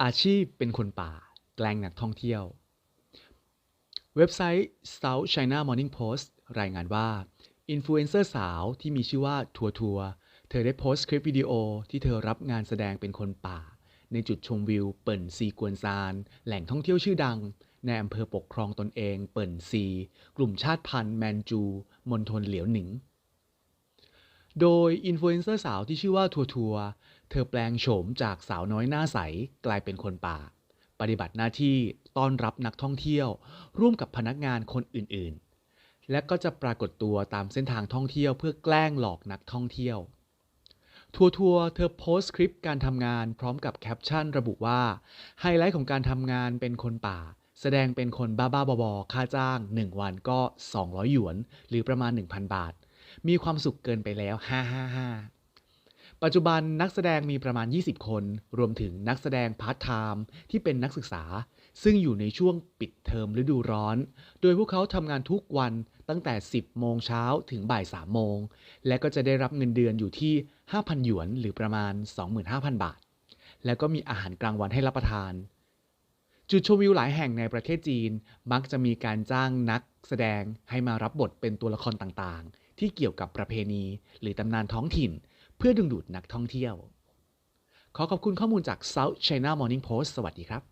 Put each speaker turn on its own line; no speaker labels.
อาชีพเป็นคนป่า แกล้งนักท่องเที่ยว เว็บไซต์ South China Morning Post รายงานว่า อินฟลูเอนเซอร์สาวที่มีชื่อว่าทัวทัวเธอได้โพสต์คลิปวิดีโอที่เธอรับงานแสดงเป็นคนป่า ในจุดชมวิวเปิ่นซีกวนซาน แหล่งท่องเที่ยวชื่อดัง ในอำเภอปกครองตนเอง เปิ่นซี กลุ่มชาติพันธุ์แมนจู มณฑลเหลียวหนิง โดยอินฟลูเอนเซอร์สาวที่ชื่อว่าทัวทัวเธอแปลงโฉมจากสาวน้อยหน้าใสกลายเป็นคนป่า ปฏิบัติหน้าที่ต้อนรับนักท่องเที่ยว ร่วมกับพนักงานคนอื่นๆ และก็จะปรากฏตัวตามเส้นทางท่องเที่ยวเพื่อแกล้งหลอกนักท่องเที่ยว ทัวทัวเธอโพสต์คลิปการทำงานพร้อมกับแคปชั่นระบุว่า ไฮไลท์ของการทำงานเป็นคนป่า แสดงเป็นคนบ้าๆบอๆค่าจ้าง 1 วันก็ 200 หยวน หรือประมาณ 1,000 บาท มีความสุขเกินไปแล้ว 555 ปัจจุบันนักแสดงมีประมาณ 20 คน รวมถึงนักแสดงพาร์ทไทม์ที่เป็นนักศึกษา ซึ่งอยู่ในช่วงปิดเทอมฤดูร้อน โดยพวกเขาทำงานทุกวันตั้งแต่ 10 โมงเช้าถึงบ่าย 3 โมง และก็จะได้รับเงินเดือนอยู่ที่ 5,000 หยวน หรือประมาณ 25,000 บาท แล้วก็มีอาหารกลางวันให้รับประทาน จุดชมวิวหลายแห่งในประเทศจีน มักจะมีการจ้างนักแสดงให้มารับบทเป็นตัวละครต่างๆ ที่เกี่ยวกับประเพณี หรือตำนานท้องถิ่น เพื่อดึงดูดนักท่องเที่ยว ขอขอบคุณข้อมูลจาก South China Morning Post สวัสดีครับ